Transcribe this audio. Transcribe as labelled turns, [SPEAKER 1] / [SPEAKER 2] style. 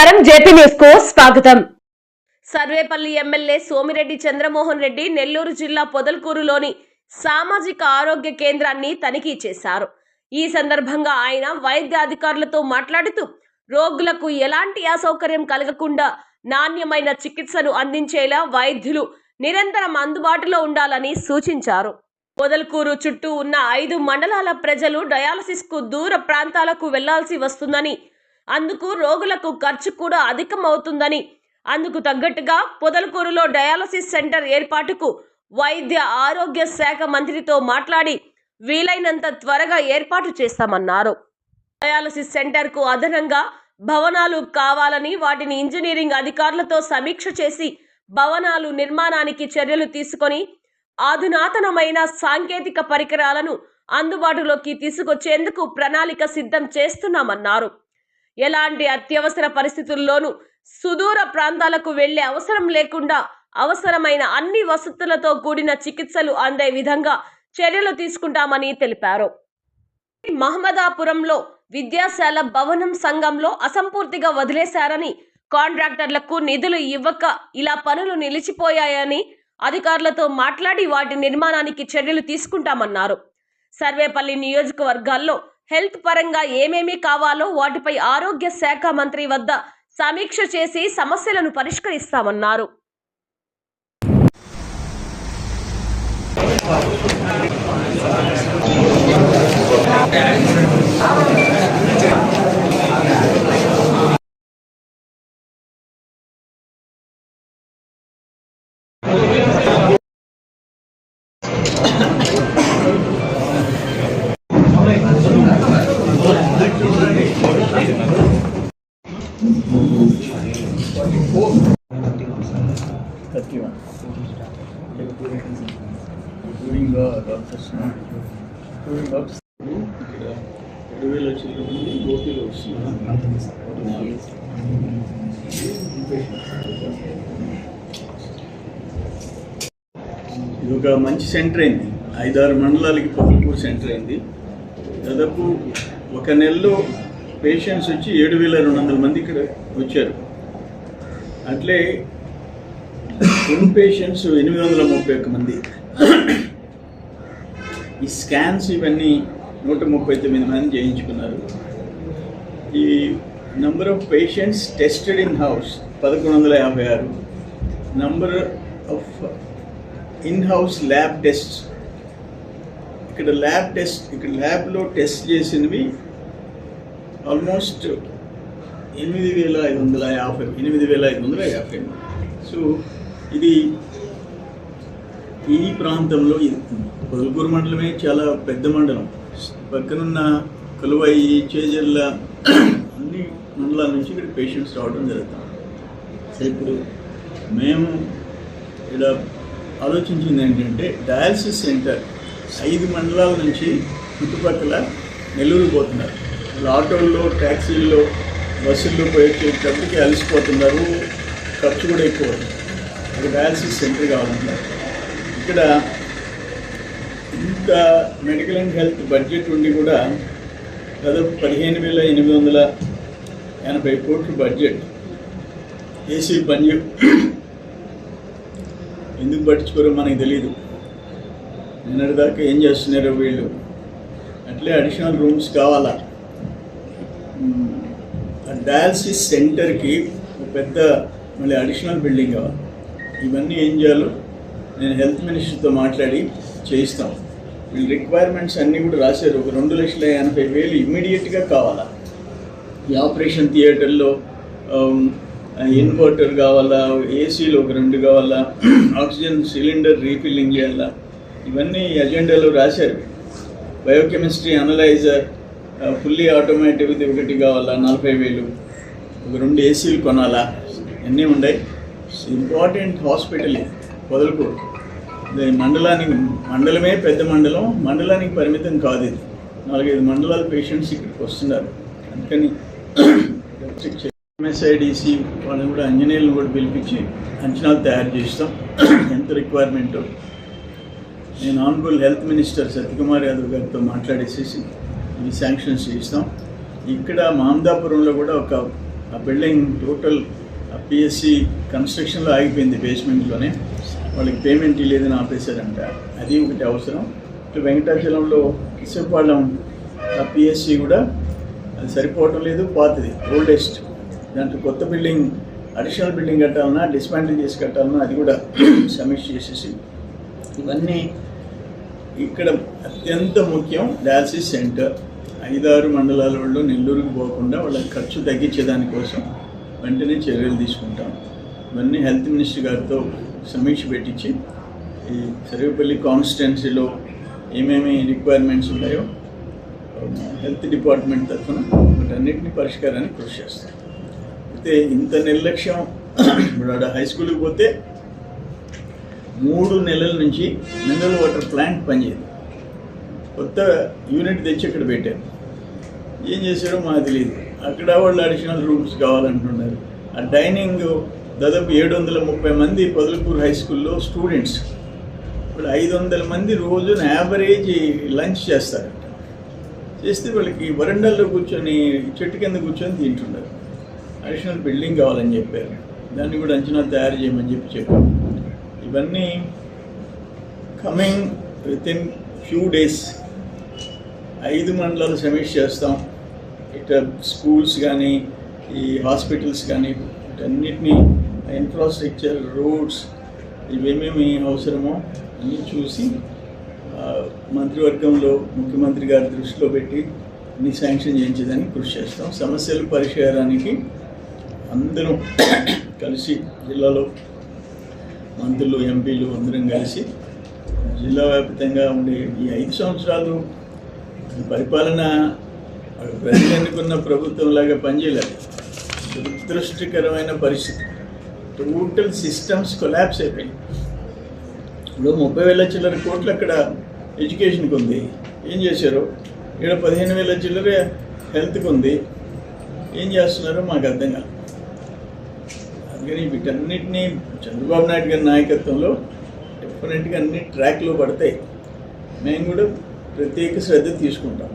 [SPEAKER 1] నమస్కారం. జేపీ న్యూస్కు స్వాగతం. సర్వేపల్లి ఎమ్మెల్యే సోమిరెడ్డి చంద్రమోహన్ రెడ్డి నెల్లూరు జిల్లా పొదల్కూరులోని సామాజిక ఆరోగ్య కేంద్రాన్ని తనిఖీ చేశారు. ఈ సందర్భంగా ఆయన వైద్య అధికారులతో మాట్లాడుతూ రోగులకు ఎలాంటి అసౌకర్యం కలగకుండా నాణ్యమైన చికిత్సను అందించేలా వైద్యులు నిరంతరం అందుబాటులో ఉండాలని సూచించారు. పొదల్కూరు చుట్టూ ఉన్న ఐదు మండలాల ప్రజలు డయాలసిస్కు దూర ప్రాంతాలకు వెళ్ళాల్సి వస్తుందని అందుకు రోగులకు ఖర్చు కూడా అధికం అవుతుందని అందుకు తగ్గట్టుగా పొదలకూరులో డయాలసిస్ సెంటర్ ఏర్పాటుకు వైద్య ఆరోగ్య శాఖ మంత్రితో మాట్లాడి వీలైనంత త్వరగా ఏర్పాటు చేస్తామన్నారు. డయాలసిస్ సెంటర్కు అదనంగా భవనాలు కావాలని వాటిని ఇంజనీరింగ్ అధికారులతో సమీక్ష చేసి భవనాలు నిర్మాణానికి చర్యలు తీసుకొని ఆధునాతనమైన సాంకేతిక పరికరాలను అందుబాటులోకి తీసుకొచ్చేందుకు ప్రణాళిక సిద్ధం చేస్తున్నామన్నారు. ఎలాంటి అత్యవసర పరిస్థితుల్లోనూ సుదూర ప్రాంతాలకు వెళ్ళే అవసరం లేకుండా అవసరమైన అన్ని వసతులతో కూడిన చికిత్సలు అందే విధంగా చర్యలు తీసుకుంటామని తెలిపారు. మహమ్మదాపురంలో విద్యాశాల భవనం సంఘంలో అసంపూర్తిగా వదిలేశారని కాంట్రాక్టర్లకు నిధులు ఇవ్వక ఇలా పనులు నిలిచిపోయాయని అధికారులతో మాట్లాడి వాటి నిర్మాణానికి చర్యలు తీసుకుంటామన్నారు. సర్వేపల్లి నియోజకవర్గాల్లో హెల్త్ పరంగా ఏమేమి కావాలో వాటిపై ఆరోగ్య శాఖ మంత్రి వద్ద సమీక్ష చేసి సమస్యలను పరిష్కరిస్తామన్నారు.
[SPEAKER 2] Thirty-one. ఇది ఒక మంచి సెంటర్ అయింది ఐదారు మండలాలకి పగల్పూర్ సెంటర్ అయింది దాదాపు ఒక నెలలో పేషెంట్స్ వచ్చి ఏడు వేల రెండు వందల మంది ఇక్కడ వచ్చారు అట్లే ఇన్ పేషెంట్స్ ఎనిమిది వందల ముప్పై ఒక్క మంది. ఈ స్కాన్స్ ఇవన్నీ నూట ముప్పై తొమ్మిది మంది చేయించుకున్నారు. ఈ number of patients tested in house పదకొండు వందల యాభై ఆరు. Number of in house lab test ఇక్కడ ల్యాబ్ టెస్ట్ ఇక్కడ ల్యాబ్లో టెస్ట్ చేసినవి ఆల్మోస్ట్ ఎనిమిది వేల ఐదు వందల యాభై ఎనిమిది వేల ఐదు వందల యాభై. సో ఇది ఈ ప్రాంతంలో పొదలకూరు మండలమే చాలా పెద్ద మండలం. పక్కనున్న కలువయి చేజర్ల అన్ని మండలాల నుంచి ఇక్కడ పేషెంట్స్ రావడం జరుగుతుంది. సరే ఇప్పుడు మేము ఇక్కడ ఆలోచించింది ఏంటంటే డయాలసిస్ సెంటర్ ఐదు మండలాల నుంచి చుట్టుపక్కల నెల్లూరు పోతున్నారు. ఆటోల్లో ట్యాక్సీల్లో బస్సుల్లో పోయి వచ్చేటప్పటికి అలసిపోతున్నారు. ఖర్చు కూడా ఎక్కువ అవుతుంది. ఒక డయాలసిస్ సెంటర్ కావాలంటారు ఇక్కడ ఇంత మెడికల్ అండ్ హెల్త్ బడ్జెట్ ఉండి కూడా దాదాపు పదిహేను వేల ఎనిమిది వందల ఎనభై కోట్ల బడ్జెట్ ఏసీ పని ఎందుకు పట్టించుకోరో మనకి తెలియదు నిన్నటిదాకా ఏం చేస్తున్నారో వీళ్ళు. అట్లే అడిషనల్ రూమ్స్ కావాలా? డయాలసిస్ సెంటర్కి ఒక పెద్ద మళ్ళీ అడిషనల్ బిల్డింగ్ కావాలి. ఇవన్నీ ఏం చేయాలో నేను హెల్త్ మినిస్టర్తో మాట్లాడి చేయిస్తాం వీళ్ళు రిక్వైర్మెంట్స్ అన్నీ కూడా రాశారు. ఒక రెండు లక్షల ఎనభై వేలు ఇమ్మీడియట్గా కావాలా? ఈ ఆపరేషన్ థియేటర్లో ఇన్వర్టర్ కావాలా? ఏసీలు ఒక రెండు కావాలా? ఆక్సిజన్ సిలిండర్ రీఫిల్లింగ్ చేయాలా? ఇవన్నీ ఎజెండాలో రాశారు. బయోకెమిస్ట్రీ అనలైజర్ ఫుల్లీ ఆటోమేటివ్ది ఒకటి కావాలా? నలభై వేలు. ఒక రెండు ఏసీలు కొనాలా? అన్నీ ఉన్నాయి. ఇంపార్టెంట్ హాస్పిటల్ ఇది పొదలకూరు దాని మండలానికి మండలమే పెద్ద మండలం మండలానికి పరిమితం కాదు ఇది. నాలుగైదు మండలాల పేషెంట్స్ ఇక్కడికి వస్తున్నారు. అందుకని ఎంఎస్ఐడిసి వాళ్ళని కూడా ఇంజనీర్లను కూడా పిలిపించి అంచనాలు తయారు చేస్తాం. ఎంత రిక్వైర్మెంటు నేను honourable health minister Satyakumar Yadav గారితో మాట్లాడేసేసి ఇవి శాంక్షన్స్ చేస్తాం. ఇక్కడ మామదాపురంలో కూడా ఒక ఆ బిల్డింగ్ టోటల్ పిఎస్సి కన్స్ట్రక్షన్లో ఆగిపోయింది బేస్మెంట్లోనే వాళ్ళకి పేమెంట్ లేదని ఆపేశారంట. అది ఒకటి అవసరం. ఇటు వెంకటాచలంలో ఇసుపాలెం ఆ పిఎస్సి కూడా అది సరిపోవటం లేదు పాతది ఓల్డెస్ట్ దాంట్లో కొత్త బిల్డింగ్ అడిషనల్ బిల్డింగ్ కట్టాలన్నా డిస్మాంటిల్ చేసి కట్టాలన్నా అది కూడా సమీక్ష చేసేసి. ఇవన్నీ ఇక్కడ అత్యంత ముఖ్యం డయాలసిస్ సెంటర్ ఐదారు మండలాల వాళ్ళు నెల్లూరుకు పోకుండా వాళ్ళ ఖర్చు తగ్గించే దానికోసం వెంటనే చర్యలు తీసుకుంటాం. ఇవన్నీ హెల్త్ మినిస్టర్ గారితో సమీక్ష పెట్టించి ఈ సర్వేపల్లి కాన్స్టిట్యున్సీలో ఏమేమి రిక్వైర్మెంట్స్ ఉన్నాయో హెల్త్ డిపార్ట్మెంట్ తరఫున వాటన్నిటిని పరిష్కారానికి కృషి చేస్తాం. అయితే ఇంత నిర్లక్ష్యం ఇప్పుడు హై స్కూల్కి పోతే మూడు నెలల నుంచి మినరల్ వాటర్ ప్లాంట్ పనిచేయదు. కొత్త యూనిట్ తెచ్చి ఇక్కడ పెట్టారు. ఏం చేశారో మాకు తెలియదు. అక్కడ వాళ్ళు అడిషనల్ రూమ్స్ కావాలంటున్నారు. ఆ డైనింగ్ దాదాపు ఏడు వందల ముప్పై మంది పొదలకూరు హై స్కూల్లో స్టూడెంట్స్ ఇప్పుడు ఐదు వందల మంది రోజున యావరేజ్ లంచ్ చేస్తారంట చేస్తే వాళ్ళకి వరండాల్లో కూర్చొని చెట్టు కింద కూర్చొని తింటున్నారు. అడిషనల్ బిల్డింగ్ కావాలని చెప్పారు. దాన్ని కూడా అంచనా తయారు చేయమని చెప్పి చెప్పారు. ఇవన్నీ coming with in few days ఐదు మండలాలు సమీక్ష చేస్తాం. ఇట్లా స్కూల్స్ కానీ ఈ హాస్పిటల్స్ కానీ వీటన్నిటినీ ఇన్ఫ్రాస్ట్రక్చర్ రోడ్స్ ఇవేమేమి అవసరమో అన్నీ చూసి మంత్రివర్గంలో ముఖ్యమంత్రి గారి దృష్టిలో పెట్టి అన్ని శాంక్షన్ చేయించేదానికి కృషి చేస్తాం. సమస్యలు పరిష్కారానికి అందరం కలిసి జిల్లాలో మంత్రులు ఎంపీలు అందరం కలిసి జిల్లా వ్యాప్తంగా ఉండే ఈ ఐదు సంవత్సరాలు పరిపాలన ప్రజలు ఎన్నుకున్న ప్రభుత్వంలాగా పనిచేయలేదు. దురదృష్టకరమైన పరిస్థితి. టోటల్ సిస్టమ్స్ కొలాప్స్ అయిపోయింది ఇప్పుడు ముప్పై వేల చిల్లర కోట్లు అక్కడ ఎడ్యుకేషన్కి ఉంది. ఏం చేశారు? ఇక్కడ పదిహేను వేల చిల్లర హెల్త్కి ఉంది. ఏం చేస్తున్నారో మాకు అర్థం కాదు అందుకని వీటన్నిటినీ చంద్రబాబు నాయుడు గారి నాయకత్వంలో డెఫినెట్గా అన్ని ట్రాక్లో పడతాయి. మేము కూడా ప్రత్యేక శ్రద్ధ తీసుకుంటాం.